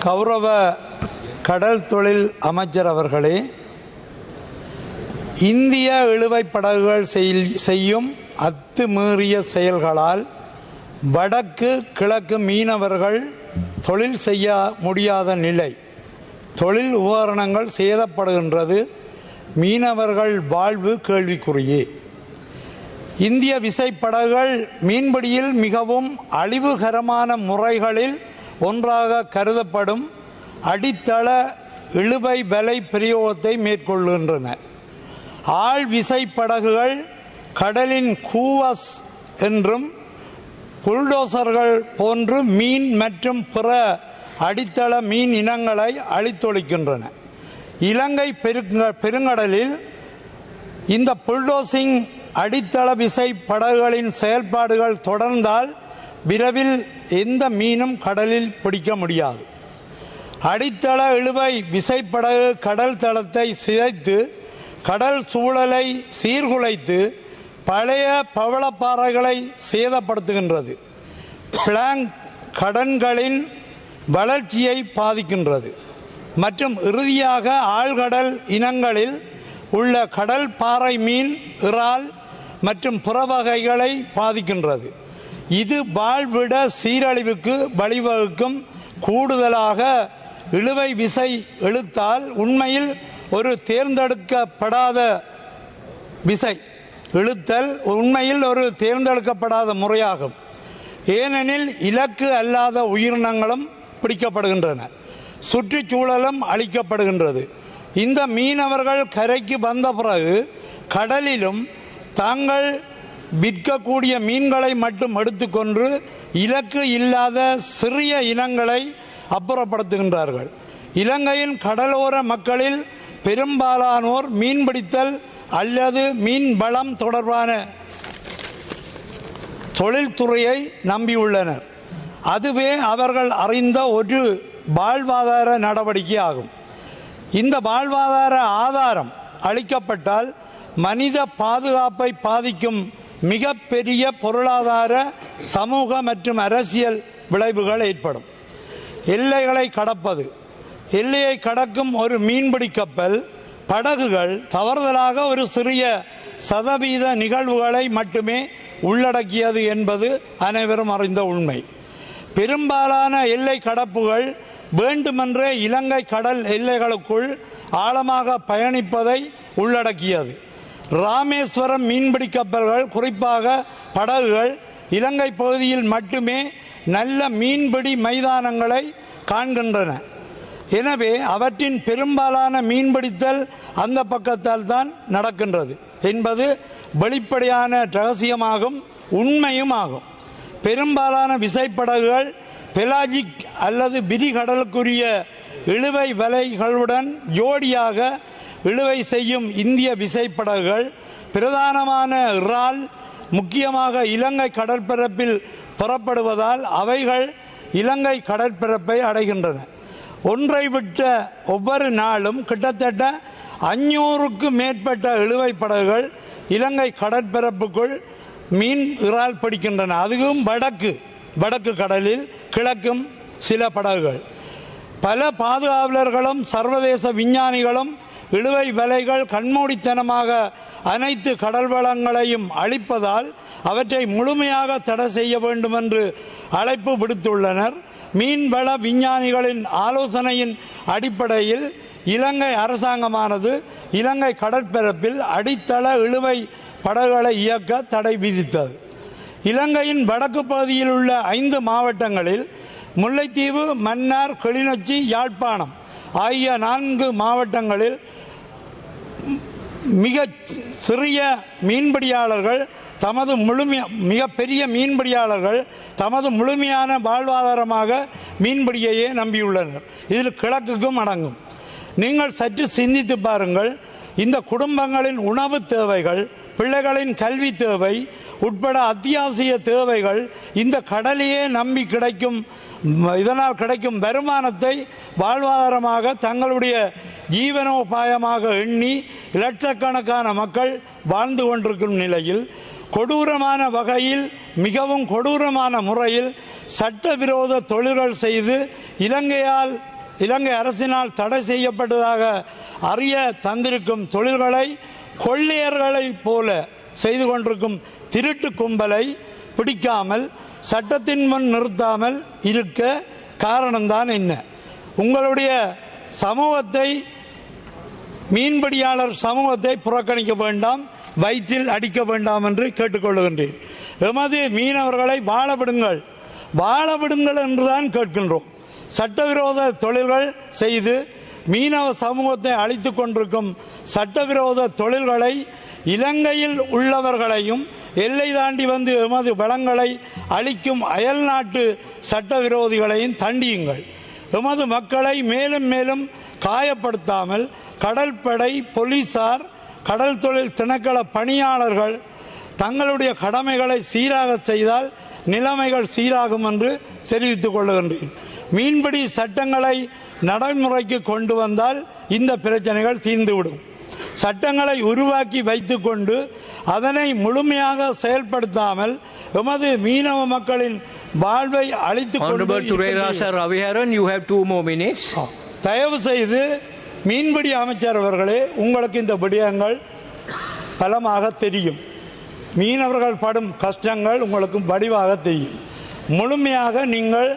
கௌரவ கடல் தொழில் அமைச்சர் அவர்களே இந்திய இழுவைப் படகுகள் செய்- செய்யும் அத்துமீறிய செயல்களால் வடக்கு கிழக்கு மீனவர்கள் தொழில் செய்ய முடியாத நிலை. தொழில் உபகரணங்கள் சேதப்படுகின்றது. மீனவர்கள் வாழ்வு கேள்விக்குறியே. இந்திய விசைப்படகுகள் மீன்பிடியில் மிகவும் அழிவுகரமான முறைகளில் ஒன்றாக கருதப்படும் அடித்தள இழுவை வலை பிரயோகத்தை மேற்கொள்கின்றன. ஆழ் விசைப்படகுகள் கடலின் கூவஸ் என்றும் புல்டோசர்கள் போன்று மீன் மற்றும் பிற அடித்தள மீன் இனங்களை அழித்தொழிக்கின்றன. இலங்கை பெருங்க- பெருங்கடலில் இந்த புல்டோசிங் அடித்தள விசை படகுகளின் செயல்பாடுகள் தொடர்ந்தால் விரைவில் எந்த மீனும் கடலில் பிடிக்க முடியாது. அடித்தள இழுவை விசைப்படகு கடல் தளத்தை சிதைத்து கடல் சூழலை சீர்குலைத்து பழைய பவளப்பாறைகளை சேதப்படுத்துகின்றது. பிளாங் கடன்களின் வளர்ச்சியை பாதிக்கின்றது. மற்றும் இறுதியாக ஆழ்கடல் இனங்களில் உள்ள கடல் பாறை மீன் இறால் மற்றும் புறவகைகளை பாதிக்கின்றது. இது வாழ்விட சீரழிவுக்கு வழிவகுக்கும் கூடுதலாக இழுவை விசை இழுத்தால் உண்மையில் ஒரு தேர்ந்தெடுக்கப்படாத விசை. இழுத்தல் உண்மையில் ஒரு தேர்ந்தெடுக்கப்படாத முறையாகும். ஏனெனில் இலக்கு அல்லாத உயிரினங்களும் பிடிக்கப்படுகின்றன. சுற்றுச்சூழலும் அளிக்கப்படுகின்றது இந்த மீனவர்கள் கரைக்கு வந்த பிறகு கடலிலும் தாங்கள் விற்கக்கூடிய மீன்களை மட்டும் எடுத்துக்கொண்டு இலக்கு இல்லாத சிறிய இனங்களை அப்புறப்படுத்துகின்றார்கள். இலங்கையின் கடலோர மக்களில் பெரும்பாலானோர் மீன்பிடித்தல் அல்லது மீன் வளம் தொடர்பான தொழில்துறையை நம்பியுள்ளனர். அதுவே அவர்கள் அறிந்த ஒரு வாழ்வாதார நடவடிக்கை ஆகும். இந்த வாழ்வாதார ஆதாரம் அளிக்கப்பட்டால் மனித பாதுகாப்பை பாதிக்கும் மிகப்பெரிய பொருளாதார சமூக மற்றும் அரசியல் விளைவுகள் ஏற்படும். எல்லைகளை கடப்பது. எல்லையை கடக்கும் ஒரு மீன்பிடி கப்பல் படகுகள் தவறுதலாக ஒரு சிறிய சதவீத நிகழ்வுகளை மட்டுமே உள்ளடக்கியது என்பது அனைவரும் அறிந்த உண்மை. பெரும்பாலான எல்லை கடப்புகள் வேண்டுமென்றே இலங்கை கடல் எல்லைகளுக்குள் ஆழமாக பயணிப்பதை உள்ளடக்கியது. ராமேஸ்வரம் மீன்பிடி கப்பல்கள் குறிப்பாக படகுகள் இலங்கை பகுதியில் மட்டுமே நல்ல மீன்பிடி மைதானங்களை காண்கின்றன. எனவே அவற்றின் பெரும்பாலான மீன்பிடித்தல் அந்த பக்கத்தால் தான் நடக்கின்றது என்பது வெளிப்படையான ரகசியமாகும் உண்மையும் ஆகும் பெரும்பாலான விசைப்படகுகள் பெலாஜிக் அல்லது பிரிகடலுக்குரிய இழுவை வலைகளுடன் ஜோடியாக இழுவை செய்யும் இந்திய விசைப்படகுகள் பிரதானமான இறால் முக்கியமாக இலங்கை கடற்பரப்பில் புறப்படுவதால் அவைகள் இலங்கை கடற்பரப்பை அடைகின்றன. ஒன்றை விட்ட ஒவ்வொரு நாளும் கிட்டத்தட்ட அஞ்சூறுக்கு மேற்பட்ட இழுவை படகுகள் இலங்கை கடற்பரப்புக்குள் மீன் இறால் பிடிக்கின்றன. அதுவும் வடக்கு வடக்கு கடலில் கிழக்கும் சில படகுகள். பல பாதுகாவலர்களும் சர்வதேச விஞ்ஞானிகளும் இழுவை வலைகள் கண்மூடித்தனமாக அனைத்து கடல் வளங்களையும் அழிப்பதால் அவற்றை முழுமையாக தடை செய்ய வேண்டும் என்று அழைப்பு விடுத்துள்ளனர். மீன்வள விஞ்ஞானிகளின் ஆலோசனையின் அடிப்படையில் இலங்கை அரசாங்கமானது இலங்கை கடற்பரப்பில் அடித்தள இழுவை படகுகளை இயக்க தடை விதித்தது. இலங்கையின் வடக்கு பகுதியில் உள்ள ஐந்து மாவட்டங்களில் முல்லைத்தீவு மன்னார் கிளிநொச்சி யாழ்ப்பாணம் ஆகிய நான்கு மாவட்டங்களில் மிக சிறிய மீன்பிடியாளர்கள் தமது முழுமைய மிகப்பெரிய மீன்பிடியாளர்கள் தமது முழுமையான வாழ்வாதாரமாக மீன்பிடியையே நம்பியுள்ளனர். இதில் கிழக்குக்கும் அடங்கும். நீங்கள் சற்று சிந்தித்து பாருங்கள். இந்த குடும்பங்களின் உணவு தேவைகள் பிள்ளைகளின் கல்வி தேவை உட்பட அத்தியாவசிய தேவைகள் இந்த கடலையே நம்பி கிடைக்கும் இதனால் கிடைக்கும் வருமானத்தை வாழ்வாதாரமாக தங்களுடைய ஜீவனோபாயமாக எண்ணி லட்சக்கணக்கான மக்கள் வாழ்ந்து கொண்டிருக்கும் நிலையில் கொடூரமான வகையில் மிகவும் கொடூரமான முறையில் சட்டவிரோத தொழில்கள் செய்து இலங்கையால் இலங்கை அரசினால் தடை செய்யப்பட்டதாக அறிய தந்திருக்கும் தொழில்களை கொள்ளையர்களைப் போல செய்து கொண்டிருக்கும் திருட்டு கும்பலை பிடிக்காமல் சட்டத்தின் முன் நிறுத்தாமல் இருக்க காரணம்தான் என்ன? உங்களுடைய சமூகத்தை மீன்பிடியாளர் சமூகத்தை புறக்கணிக்க வேண்டாம் வயிற்றில் அடிக்க வேண்டாம் என்று கேட்டுக்கொள்கின்றேன் எமது மீனவர்களை வாழ விடுங்கள் வாழ விடுங்கள் என்றுதான் கேட்கின்றோம். சட்டவிரோத தொழில்கள் செய்து மீனவ சமூகத்தை அழித்துக் கொண்டிருக்கும் சட்டவிரோத தொழில்களை இலங்கையில் உள்ளவர்களையும் எல்லை தாண்டி வந்து எமது வளங்களை அழிக்கும் அயல் நாட்டு சட்டவிரோதிகளையும் தண்டியுங்கள். எமது மக்களை மேலும் மேலும் காயப்படுத்தாமல் கடற்படை போலீசார் கடல் தொழில் திணைக்கள பணியாளர்கள் தங்களுடைய கடமைகளை சீராக செய்தால் நிலைமைகள் சீராகும் என்று தெரிவித்துக் கொள்ளுகின்றேன். மீன்பிடி சட்டங்களை நடைமுறைக்கு கொண்டு வந்தால் இந்த பிரச்சனைகள் தீர்ந்துவிடும். சட்டங்களை உருவாக்கி வைத்துக்கொண்டு அதனை முழுமையாக செயல்படுத்தாமல் எமது மீனவ மக்களின் வாழ்வை minutes. தயவு செய்து மீன்பிடி அமைச்சர் அவர்களே உங்களுக்கு இந்த விடயங்கள் பலமாக தெரியும். மீனவர்கள் படும் கஷ்டங்கள் உங்களுக்கு வடிவாக தெரியும். முழுமையாக நீங்கள்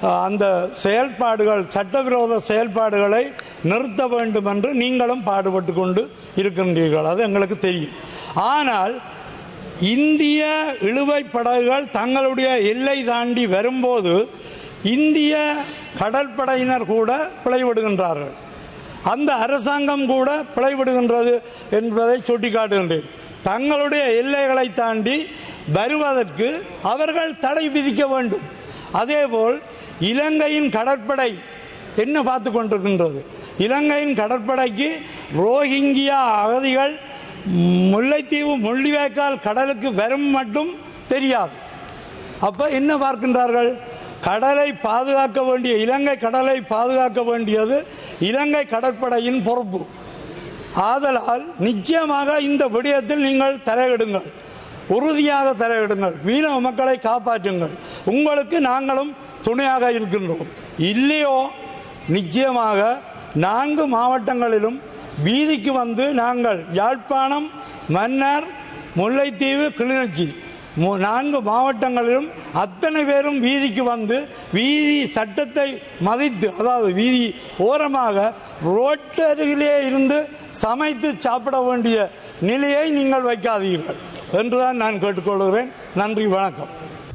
அந்த செயல்பாடுகள் சட்டவிரோத செயல்பாடுகளை நிறுத்த வேண்டும் என்று நீங்களும் பாடுபட்டு கொண்டு இருக்கின்றீர்கள். அது எங்களுக்கு தெரியும். ஆனால் இந்திய இழுவை படகுகள் தங்களுடைய எல்லை தாண்டி வரும்போது இந்திய கடற்படையினர் கூட பிழைவிடுகின்றார்கள் அந்த அரசாங்கம் கூட பிழைவிடுகின்றது என்பதை சுட்டிக்காட்டுகின்றேன். தங்களுடைய எல்லைகளை தாண்டி வருவதற்கு அவர்கள் தடை விதிக்க வேண்டும். அதேபோல் இலங்கையின் கடற்படை என்ன பார்த்து கொண்டிருக்கின்றது? இலங்கையின் கடற்படைக்கு ரோஹிங்கியா அகதிகள் முல்லைத்தீவு முள்ளிவேக்கால் கடலுக்கு வரும் மட்டும் தெரியாது. அப்போ என்ன பார்க்கின்றார்கள்? கடலை பாதுகாக்க வேண்டிய இலங்கை கடலை பாதுகாக்க வேண்டியது இலங்கை கடற்படையின் பொறுப்பு. ஆதலால் நிச்சயமாக இந்த விடயத்தில் நீங்கள் தலையிடுங்கள். உறுதியாக தலையிடுங்கள். மீனவ மக்களை காப்பாற்றுங்கள். உங்களுக்கு நாங்களும் துணையாக இருக்கின்றோம். இல்லையோ நிச்சயமாக நான்கு மாவட்டங்களிலும் வீதிக்கு வந்து நாங்கள் யாழ்ப்பாணம் மன்னார் முல்லைத்தீவு கிளிநொச்சி நான்கு மாவட்டங்களிலும் அத்தனை பேரும் வீதிக்கு வந்து வீதி சட்டத்தை மதித்து அதாவது வீதி ஓரமாக ரோட்டு அருகிலே இருந்து சமைத்து சாப்பிட வேண்டிய நிலையை நீங்கள் வைக்காதீர்கள். என்றுதான் நான் கேட்டுக்கொள்கிறேன். நன்றி வணக்கம்.